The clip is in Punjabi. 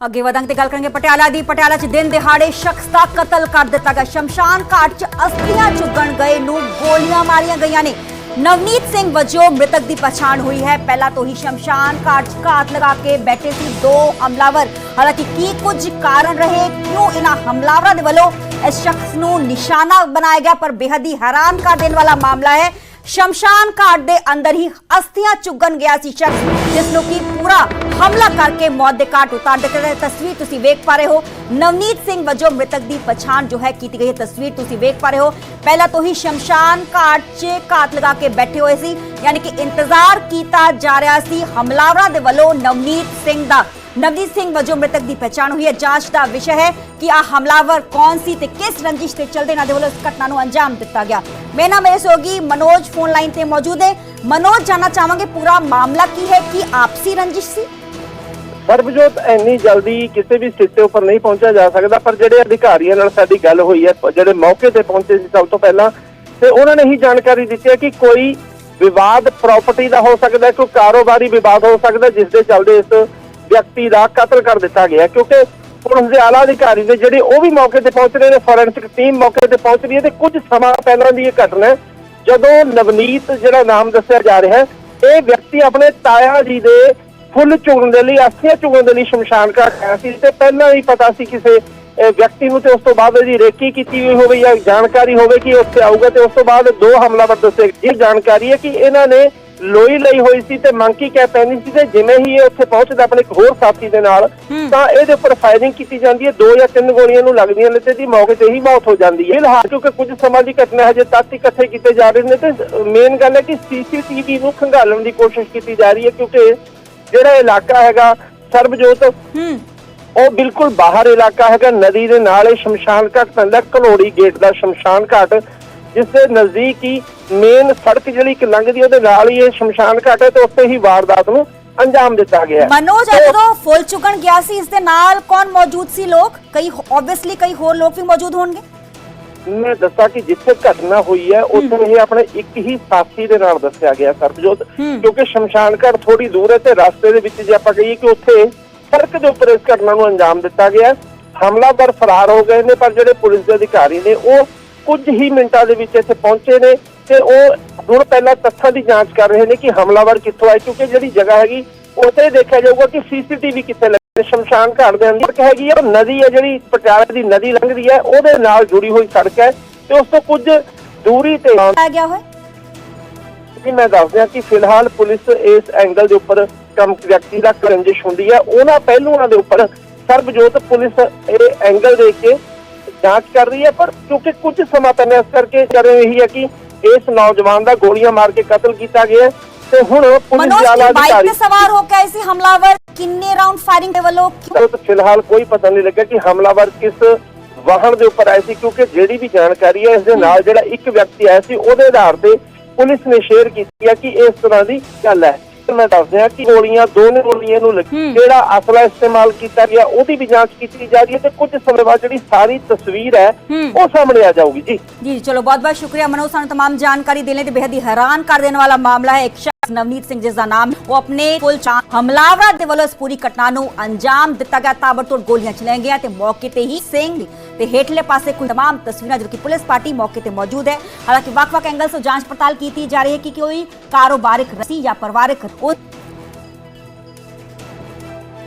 ਅੱਗੇ ਵਧਾਂਗੇ ਤੇ ਗੱਲ ਕਰਾਂਗੇ ਪਟਿਆਲਾ ਦੀ। ਪਟਿਆਲਾ 'ਚ ਦਿਨ ਦਿਹਾੜੇ ਸ਼ਖਸ ਦਾ ਕਤਲ ਕਰ ਦਿੱਤਾ ਗਿਆ। ਸ਼ਮਸ਼ਾਨ ਘਾਟ 'ਚ ਅਸਥੀਆਂ ਚੁਗਣ ਗਏ ਨੂੰ ਗੋਲੀਆਂ ਮਾਰੀਆਂ ਗਈਆਂ ਨੇ। ਨਵਨੀਤ ਸਿੰਘ ਵਜੋਂ ਮ੍ਰਿਤਕ ਦੀ ਪਛਾਣ ਹੋਈ ਹੈ। ਪਹਿਲਾਂ ਤੋਂ ਹੀ ਸ਼ਮਸ਼ਾਨ ਘਾਟ 'ਚ ਘਾਤ ਲਗਾ ਕੇ ਬੈਠੇ ਸੀ ਦੋ ਹਮਲਾਵਰ। ਹਾਲਾਂਕਿ ਕੀ ਕੁਝ ਕਾਰਨ ਰਹੇ, ਕਿਉਂ ਇਹਨਾਂ ਹਮਲਾਵਰਾਂ ਦੇ ਵੱਲੋਂ ਇਸ ਸ਼ਖਸ ਨੂੰ ਨਿਸ਼ਾਨਾ ਬਣਾਇਆ ਗਿਆ, ਪਰ ਬੇਹੱਦ ਹੀ ਹੈਰਾਨ ਕਰ ਦੇਣ ਵਾਲਾ ਮਾਮਲਾ ਹੈ। ਸ਼ਮਸ਼ਾਨ ਘਾਟ ਦੇ ਅੰਦਰ ਹੀ ਅਸਥੀਆਂ ਚੁਗਣ ਗਿਆ ਸੀ ਸ਼ਖਸ, ਜਿਸ ਨੂੰ ਕੀ ਪੂਰਾ ਹਮਲਾ ਕਰਕੇ ਮੌਤ ਦੇ ਘਾਟ ਉਤਾਰ ਦਿੱਤਾ ਹੈ ਤਸਵੀਰ ਤੁਸੀਂ ਵੇਖ ਪਾ ਰਹੇ ਹੋ। ਨਵਨੀਤ ਸਿੰਘ ਵਜੋਂ ਮ੍ਰਿਤਕ ਦੀ ਪਛਾਣ ਜੋ ਹੈ ਕੀਤੀ ਗਈ ਹੈ। ਤਸਵੀਰ ਤੁਸੀਂ ਵੇਖ ਪਾ ਰਹੇ ਹੋ। ਪਹਿਲਾਂ ਤੋਂ ਹੀ ਸ਼ਮਸ਼ਾਨ ਘਾਟ 'ਚ ਘਾਤ ਲਗਾ ਕੇ ਬੈਠੇ ਹੋਏ ਸੀ, ਯਾਨੀ ਕਿ ਇੰਤਜ਼ਾਰ ਕੀਤਾ ਜਾ ਰਿਹਾ ਸੀ ਹਮਲਾਵਰਾਂ ਦੇ ਵੱਲੋਂ ਨਵਨੀਤ ਸਿੰਘ ਦਾ। ਨਵਨੀਤ ਸਿੰਘ ਵਜੋਂ ਮ੍ਰਿਤਕ ਦੀ ਪਛਾਣ ਹੋਈ ਹੈ। ਜਾਂਚ ਦਾ ਵਿਸ਼ਾ ਹੈ ਕਿ ਆ ਹਮਲਾਵਰ ਕੌਣ ਸੀ ਤੇ ਕਿਸ ਰੰਜਿਸ਼ ਤੇ ਚਲਦੇ ਇਹਨਾਂ ਦੇ ਵੱਲੋਂ ਇਸ ਘਟਨਾ ਨੂੰ ਅੰਜਾਮ ਦਿੱਤਾ ਗਿਆ। ਮੇਰਾ ਨਾਮ ਇਸ ਹੋਗੀ ਮਨੋਜ ਫੋਨ ਲਾਈਨ ਤੇ ਮੌਜੂਦ ਹੈ। ਮਨੋਜ, ਜਾਨਣਾ ਚਾਹਾਂਗੇ ਪੂਰਾ ਮਾਮਲਾ ਕੀ ਹੈ? ਕਿ ਆਪਸੀ ਰੰਜਿਸ਼ ਸੀ? ਸਰਬਜੋਤ ਇੰਨੀ ਜਲਦੀ ਕਿਸੇ ਵੀ ਸਥਿਤੀ ਉੱਪਰ ਨਹੀਂ ਪਹੁੰਚਿਆ ਜਾ ਸਕਦਾ, ਪਰ ਜਿਹੜੇ ਅਧਿਕਾਰੀਆਂ ਨਾਲ ਸਾਡੀ ਗੱਲ ਹੋਈ ਹੈ, ਜਿਹੜੇ ਮੌਕੇ ਤੇ ਪਹੁੰਚੇ ਸੀ ਸਭ ਤੋਂ ਪਹਿਲਾਂ, ਤੇ ਉਹਨਾਂ ਨੇ ਹੀ ਜਾਣਕਾਰੀ ਦਿੱਤੀ ਹੈ ਕਿ ਕੋਈ ਵਿਵਾਦ ਪ੍ਰਾਪਰਟੀ ਦਾ ਹੋ ਸਕਦਾ ਕੋਈ ਕਾਰੋਬਾਰੀ ਵਿਵਾਦ ਹੋ ਸਕਦਾ ਜਿਸ ਦੇ ਚੱਲਦੇ ਇਸ ਵਿਅਕਤੀ ਦਾ ਕਤਲ ਕਰ ਦਿੱਤਾ ਗਿਆ ਕਿਉਂਕਿ ਪੁਲਿਸ ਦੇ ਆਲਾ ਅਧਿਕਾਰੀ ਨੇ ਜਿਹੜੇ ਉਹ ਵੀ ਮੌਕੇ ਤੇ ਪਹੁੰਚ ਰਹੇ ਨੇ ਫੋਰੈਂਸਿਕ ਟੀਮ ਮੌਕੇ ਤੇ ਪਹੁੰਚ ਰਹੀ ਹੈ ਤੇ ਕੁਝ ਸਮਾਂ ਪਹਿਲਾਂ ਦੀ ਇਹ ਘਟਨਾ ਹੈ, ਜਦੋਂ ਨਵਨੀਤ ਜਿਹੜਾ ਨਾਮ ਦੱਸਿਆ ਜਾ ਰਿਹਾ ਹੈ, ਇਹ ਵਿਅਕਤੀ ਆਪਣੇ ਤਾਇਆ ਜੀ ਦੇ ਫੁੱਲ ਚੁਗਣ ਦੇ ਲਈ, ਅਸਥੀਆਂ ਚੁਗਣ ਦੇ ਲਈ ਸ਼ਮਸ਼ਾਨ ਘਾਟ ਆਇਆ ਸੀ ਤੇ ਪਹਿਲਾਂ ਹੀ ਪਤਾ ਸੀ ਕਿਸੇ ਵਿਅਕਤੀ ਨੂੰ ਤੇ ਉਸ ਤੋਂ ਬਾਅਦ ਇਹਦੀ ਰੇਕੀ ਕੀਤੀ ਹੋਈ ਹੋਵੇ ਜਾਂ ਜਾਣਕਾਰੀ ਹੋਵੇ ਕਿ ਉੱਥੇ ਆਊਗਾ ਤੇ ਉਸ ਤੋਂ ਬਾਅਦ ਦੋ ਹਮਲਾਵਰ ਦੱਸੇ ਇਹ ਜਾਣਕਾਰੀ ਹੈ ਕਿ ਇਹਨਾਂ ਨੇ ਲੋਈ ਲਈ ਹੋਈ ਸੀ ਤੇ ਮੰਕੀ ਕੈ ਪੈਣੀ ਸੀ ਤੇ ਜਿਵੇਂ ਹੀ ਇਹ ਉੱਥੇ ਪਹੁੰਚਦਾ ਆਪਣੇ ਇੱਕ ਹੋਰ ਸਾਥੀ ਦੇ ਨਾਲ ਤਾਂ ਇਹਦੇ ਉੱਪਰ ਫਾਇਰਿੰਗ ਕੀਤੀ ਜਾਂਦੀ ਹੈ। ਦੋ ਜਾਂ ਤਿੰਨ ਗੋਲੀਆਂ ਨੂੰ ਲੱਗਦੀਆਂ ਨੇ ਤੇ ਇਹਦੀ ਮੌਕੇ ਤੇ ਹੀ ਮੌਤ ਹੋ ਜਾਂਦੀ ਹੈ। ਫਿਲਹਾਲ ਕਿਉਂਕਿ ਕੁਝ ਸਮਾਂ ਦੀ ਘਟਨਾ ਹੈ ਜੇ ਤੱਤ ਇਕੱਠੇ ਕੀਤੇ ਜਾ ਰਹੇ ਨੇ ਤੇ ਮੇਨ ਗੱਲ ਹੈ ਕਿ ਸੀਸੀਟੀਵੀ ਨੂੰ ਖੰਗਾਲਣ ਦੀ ਕੋਸ਼ਿਸ਼ ਕੀਤੀ ਜਾ ਰਹੀ ਹੈ ਕਿਉਂਕਿ ਜਿਹੜਾ ਇਲਾਕਾ ਹੈਗਾ ਸਰਬਜੋਤ ਉਹ ਬਿਲਕੁਲ ਬਾਹਰ ਇਲਾਕਾ ਹੈਗਾ। ਨਦੀ ਦੇ ਨਾਲ ਇਹ ਸ਼ਮਸ਼ਾਨ ਘਾਟ ਪੈਂਦਾ। ਘਲੋੜੀ ਗੇਟ ਦਾ ਸ਼ਮਸ਼ਾਨ ਘਾਟ ਜਿਸ ਦੇ ਨਜ਼ਦੀਕ ਹੀ ਮੇਨ ਸੜਕ ਜਿਹੜੀ ਇੱਕ ਲੰਘਦੀ ਉਹਦੇ ਨਾਲ ਹੀ ਇਹ ਸ਼ਮਸ਼ਾਨ ਘਾਟ ਹੈ ਤੇ ਉੱਥੇ ਹੀ ਵਾਰਦਾਤ ਨੂੰ ਅੰਜਾਮ ਦਿੱਤਾ ਗਿਆ। ਮਨੋਜ ਜਦੋਂ ਫੁੱਲ ਚੁਗਣ ਗਿਆ ਸੀ ਇਸ ਦੇ ਨਾਲ ਕੌਣ ਮੌਜੂਦ ਸੀ ਲੋਕ ਕਈ ਆਬਵੀਅਸਲੀ ਕਈ ਹੋਰ ਲੋਕ ਵੀ ਮੌਜੂਦ ਹੋਣਗੇ ਮੈਂ ਦੱਸਾਂ ਕਿ ਜਿੱਥੇ ਘਟਨਾ ਹੋਈ ਹੈ ਉੱਥੇ ਇਹ ਆਪਣੇ ਇੱਕ ਹੀ ਸਾਥੀ ਦੇ ਨਾਲ ਦੱਸਿਆ ਗਿਆ ਸਰਬਜੋਤ। ਕਿਉਂਕਿ ਸ਼ਮਸ਼ਾਨ ਘਾਟ ਥੋੜੀ ਦੂਰ ਹੈ ਤੇ ਰਸਤੇ ਦੇ ਵਿੱਚ ਜੇ ਆਪਾਂ ਕਹੀਏ ਕਿ ਉੱਥੇ ਸੜਕ ਦੇ ਉੱਪਰ ਇਸ ਘਟਨਾ ਨੂੰ ਅੰਜਾਮ ਦਿੱਤਾ ਗਿਆ। ਹਮਲਾਵਰ ਫਰਾਰ ਹੋ ਗਏ ਨੇ ਪਰ ਜਿਹੜੇ ਪੁਲਿਸ ਦੇ ਅਧਿਕਾਰੀ ਨੇ ਉਹ ਕੁਝ ਹੀ ਮਿੰਟਾਂ ਦੇ ਵਿੱਚ ਇੱਥੇ ਪਹੁੰਚੇ ਨੇ ਤੇ ਉਹ ਹੁਣ ਪਹਿਲਾਂ ਤੱਥਾਂ ਦੀ ਜਾਂਚ ਕਰ ਰਹੇ ਨੇ ਕਿ ਹਮਲਾਵਰ ਕਿੱਥੋਂ ਆਏ ਕਿਉਂਕਿ ਜਿਹੜੀ ਜਗ੍ਹਾ ਹੈਗੀ ਉੱਥੇ ਦੇਖਿਆ ਜਾਊਗਾ ਕਿ ਸੀਸੀਟੀਵੀ ਕਿੱਥੇ ਲੱਗੇ। ਸ਼ਮਸ਼ਾਨ ਘਾਟ ਦੇ ਅੰਦਰ ਹੈਗੀ ਹੈ ਨਦੀ ਹੈ ਜਿਹੜੀ ਪਟਿਆਲਾ ਦੀ ਨਦੀ ਲੰਘਦੀ ਹੈ ਉਹਦੇ ਨਾਲ ਜੁੜੀ ਹੋਈ ਸੜਕ ਹੈ ਤੇ ਉਸ ਤੋਂ ਕੁਝ ਦੂਰੀ ਤੇ ਆ ਗਿਆ ਹੋਇਆ ਕਿ ਮੈਂ ਦੱਸ ਦਿਆਂ ਕਿ ਫਿਲਹਾਲ ਪੁਲਿਸ ਇਸ ਐਂਗਲ ਦੇ ਉੱਪਰ ਕੰਮ ਵਿਅਕਤੀ ਦਾ ਕਰੰਜਿਸ਼ ਹੁੰਦੀ ਹੈ ਉਹਨਾਂ ਪਹਿਲੂਆਂ ਦੇ ਉੱਪਰ ਸਰਬਜੋਤ ਪੁਲਿਸ ਇਹ ਐਂਗਲ ਦੇਖ ਕੇ ਜਾਂਚ ਕਰ ਰਹੀ ਹੈ ਪਰ ਕਿਉਂਕਿ ਕੁਝ ਸਮਾਂ ਪਹਿਲਾਂ ਇਸ ਕਰਕੇ ਕਰ ਰਹੀ ਹੈ ਕਿ ਇਸ ਨੌਜਵਾਨ ਦਾ ਗੋਲੀਆਂ ਮਾਰ ਕੇ ਕਤਲ ਕੀਤਾ ਗਿਆ ਤੇ ਹੁਣ ਪੁਲਿਸ ਆਲਾ ਅਧਿਕਾਰੀ ਤੇ ਸਵਾਰ ਹੋ ਕੇ ਆਏ ਸੀ ਹਮਲਾਵਰ। ਕਿੰਨੇ ਰਾਉਂਡ ਫਾਇਰਿੰਗ ਦੇ ਵੱਲੋਂ ਫਿਲਹਾਲ ਕੋਈ ਪਤਾ ਨਹੀਂ ਲੱਗਾ ਕਿ ਹਮਲਾਵਰ ਕਿਸ ਵਾਹਨ ਦੇ ਉੱਪਰ ਆਏ ਸੀ ਕਿਉਂਕਿ ਜਿਹੜੀ ਵੀ ਜਾਣਕਾਰੀ ਹੈ ਇਸ ਦੇ ਨਾਲ ਜਿਹੜਾ ਇੱਕ ਵਿਅਕਤੀ ਆਇਆ ਸੀ ਉਹਦੇ ਆਧਾਰ ਤੇ ਪੁਲਿਸ ਨੇ ਸ਼ੇਅਰ ਕੀਤੀ ਹੈ ਕਿ ਇਸ ਤਰ੍ਹਾਂ ਦੀ ਗੱਲ ਹੈ। ਮੈਂ ਦੱਸ ਦਿਆਂ ਕਿ ਗੋਲੀਆਂ ਦੋਨੇ ਗੋਲੀਆਂ ਨੂੰ ਲੱਗੀ। ਕਿਹੜਾ ਅਸਲਾ ਇਸਤੇਮਾਲ ਕੀਤਾ ਗਿਆ ਉਹਦੀ ਵੀ ਜਾਂਚ ਕੀਤੀ ਜਾ ਰਹੀ ਹੈ ਤੇ ਕੁਝ ਸਮੇਂ ਬਾਅਦ ਜਿਹੜੀ ਸਾਰੀ ਤਸਵੀਰ ਹੈ ਉਹ ਸਾਹਮਣੇ ਆ ਜਾਊਗੀ। ਜੀ। ਜੀ ਚਲੋ ਬਹੁਤ ਬਹੁਤ ਸ਼ੁਕਰੀਆ ਮਨੋਜ ਸਾਨੂੰ तमाम ਜਾਣਕਾਰੀ ਦੇਣ ਲਈ ਤੇ ਬੇहद ਹੀ ਹੈਰਾਨ ਕਰ ਦੇਣ ਵਾਲਾ ਮਾਮਲਾ ਹੈ। ਇੱਕ ਸ਼ਖਸ ਨਵਨੀਤ ਸਿੰਘ ਜਿਸ ਦਾ ਨਾਮ ਉਹ ਆਪਣੇ ਕੋਲ ਹਮਲਾਵਰ ਦੇ ਵੱਲੋਂ ਇਸ ਪੂਰੀ ਘਟਨਾ ਨੂੰ ਅੰਜਾਮ ਦਿੱਤਾ ਗਿਆ ਤਾਬੜਤੋੜ ਗੋਲੀਆਂ ਚਲਾਈਆਂ ਗਿਆ ਤੇ ਮੌਕੇ ਤੇ ਹੀ ਸਿੰਘ ਤੇ ਹੇਠਲੇ ਪਾਸੇ ਕੁਝ तमाम ਤਸਵੀਰਾਂ ਜੋ ਕਿ ਪੁਲਿਸ ਪਾਰਟੀ ਮੌਕੇ ਤੇ ਮੌਜੂਦ ਹੈ ਹਾਲਾਂਕਿ ਵੱਖ-ਵੱਖ ਐਂਗਲ ਤੋਂ ਜਾਂਚ ਪੜਤਾਲ ਕੀਤੀ ਜਾ ਰਹੀ ਹੈ ਕਿ ਕੋਈ ਕਾਰੋਬਾਰਿਕ ਰਸੀ ਜਾਂ ਪਰਿਵਾਰਕ ਉਹ